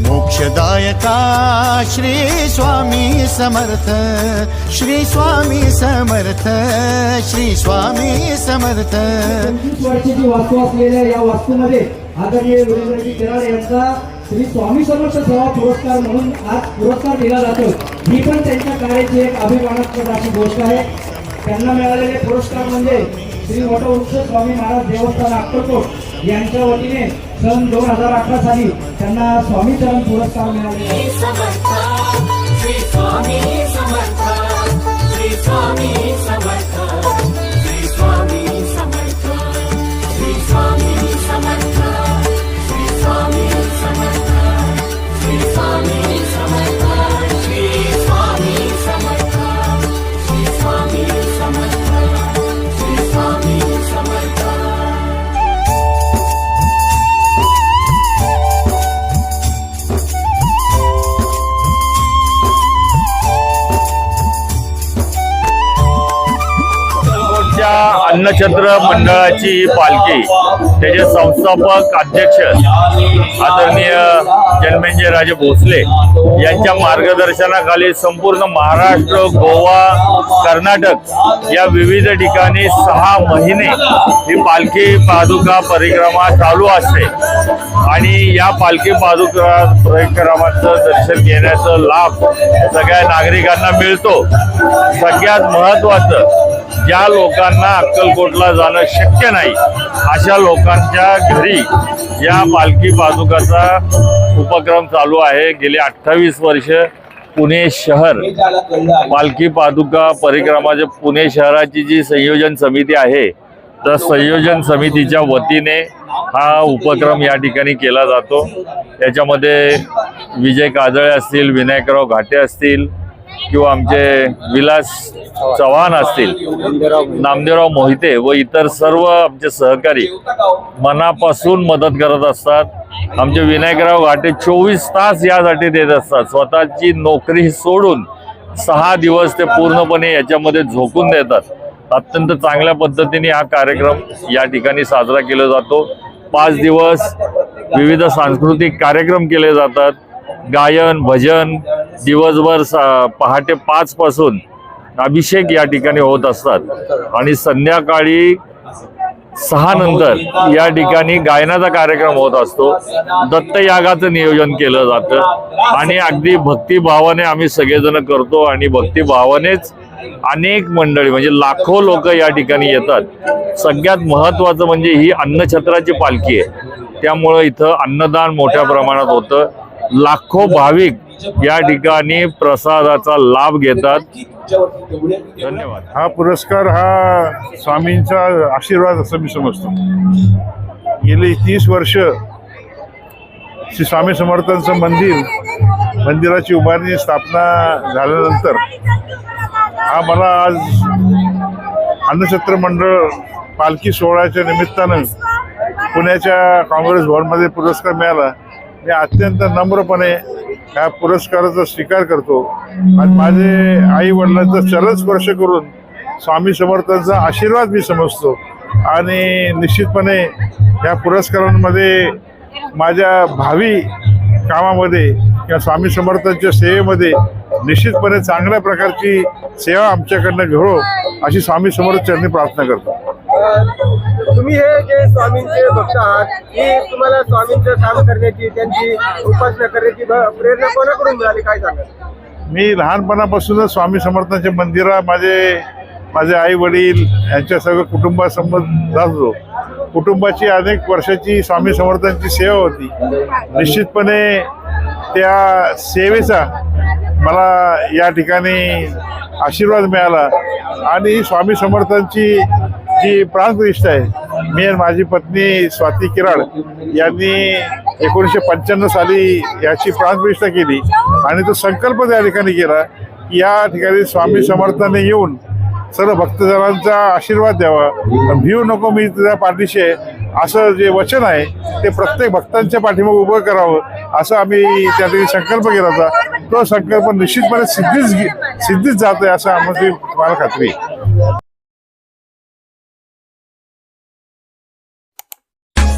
मोक्षदायका श्री स्वामी समर्थ श्री स्वामी समर्थ श्री स्वामी समर्थ. पंचवीस वर्षाची वास्तू असलेल्या या वास्तूमध्ये आदरणीय वीरेंद्रजी कराड यांचा श्री स्वामी समर्थ सेवा पुरस्कार म्हणून आज पुरस्कार दिला जातो. ही पण त्यांच्या कार्याची एक अभिमानास्पद अशी गोष्ट आहे. त्यांना मिळालेले पुरस्कार म्हणजे श्री वटवृक्ष स्वामी महाराज देवस्थान अक्कलकोट. यांच्या वतीने सन दोन हजार अकरा साली त्यांना स्वामी चरण पुरस्कार मिळालेला अन्नछत्र मंडळाची पालखी त्याचे संस्थापक अध्यक्ष आदरणीय जन्मेंजय राजे भोसले यांच्या मार्गदर्शनाखाली संपूर्ण महाराष्ट्र गोवा कर्नाटक या विविध ठिकाणी सहा महिने ही पालखी पादुका परिक्रमा चालू असते. आणि या पालखी पादुका परिक्रमाचं दर्शन घेण्याचा लाभ सगळ्या नागरिकांना मिळतो. सगळ्यात महत्वाचं ज्या लोकांना अक्कलकोटला जाणं शक्य नाही अशा लोकांच्या घरी या पालखी पादुकाचा उपक्रम चालू आहे. गेले अठ्ठावीस वर्ष पुणे शहर पालखी पादुका परिक्रमाच्या पुणे शहराची जी संयोजन समिती आहे तर संयोजन समितीच्या वतीने हा उपक्रम या ठिकाणी केला जातो. याच्यामध्ये विजय काजळे असतील विनायकराव घाटे असतील किंवा आमचे विलास चव्हाण असतील नामदेवराव मोहिते व इतर सर्व आमचे सहकारी मनापासून मदत करत असतात. आमचे विनायकराव घाटे चोवीस तास यासाठी देत असतात. स्वतःची नोकरी सोडून सहा दिवस ते पूर्णपणे याच्यामध्ये झोकून देतात. अत्यंत चांगल्या पद्धतीने हा कार्यक्रम या ठिकाणी साजरा केला जातो. पाच दिवस विविध सांस्कृतिक कार्यक्रम केले जातात. गायन भजन दिवसभर सा- पहाटे पाच पासून अभिषेक या ठिकाणी होत असतात. आणि संध्याकाळी सहा नंतर या ठिकाणी गायनाचा कार्यक्रम होत असतो. दत्तयागाचं नियोजन केलं जातं. आणि अगदी भक्तिभावाने आम्ही सगळेजण करतो आणि भक्तिभावानेच अनेक मंडळी म्हणजे लाखो लोक या ठिकाणी येतात. सगळ्यात महत्वाचं म्हणजे ही अन्नछत्राची पालखी आहे. त्यामुळं इथं अन्नदान मोठ्या प्रमाणात होतं. लाखो भाविक या ठिकाणी प्रसादाचा लाभ घेतात. धन्यवाद. हा पुरस्कार हा स्वामींचा आशीर्वाद असं मी समजतो. गेली तीस वर्ष श्री स्वामी समर्थांचं मंदिर मंदिराची उभारणी स्थापना झाल्यानंतर हा मला आज अन्नछत्र मंडळ पालखी सोहळ्याच्या निमित्तानं पुण्याच्या काँग्रेस भवनमध्ये पुरस्कार मिळाला. मी अत्यंत नम्रपणे या पुरस्काराचा स्वीकार करतो. आणि माझे आई वडिलांचा चरण स्पर्श करून स्वामी समर्थांचा आशीर्वाद मी समजतो. आणि निश्चितपणे या पुरस्कारांमध्ये माझ्या भावी कामामध्ये किंवा स्वामी समर्थांच्या सेवेमध्ये निश्चितपणे चांगल्या प्रकारची सेवा आमच्याकडनं घडो अशी स्वामी समर्थ चरणी प्रार्थना करतो. तुम्ही हे जे स्वामींचे भक्त आहात ही तुम्हाला स्वामींचं काम करण्याची त्यांची उपासना करण्याची प्रेरणा कोणाकडून मिळाली? काय सांगा मी लहानपणापासूनच स्वामी समर्थांचे मंदिरा माझे माझे आई वडील यांच्या सगळं कुटुंबासंबंध जात. होतो कुटुंबाची अनेक वर्षाची स्वामी समर्थांची सेवा होती. निश्चितपणे त्या सेवेचा मला या ठिकाणी आशीर्वाद मिळाला. आणि स्वामी समर्थांची जी प्राणप्रतिष्ठा आहे मी आणि माझी पत्नी स्वाती किराड यांनी एकोणीसशे पंच्याण्णव साली याची प्राणप्रतिष्ठा केली आणि तो संकल्प त्या ठिकाणी केला की या ठिकाणी स्वामी समर्थाने येऊन सर्व भक्तजनांचा आशीर्वाद द्यावा. भिऊ नको मी तुझ्या पाठीशी आहे. असं जे वचन आहे ते प्रत्येक भक्तांच्या पाठीमागे उभं करावं असं आम्ही त्या ठिकाणी संकल्प केला होता. तो संकल्प निश्चितपणे सिद्धीच सिद्धीच जात आहे असं आम्हाला मला खात्री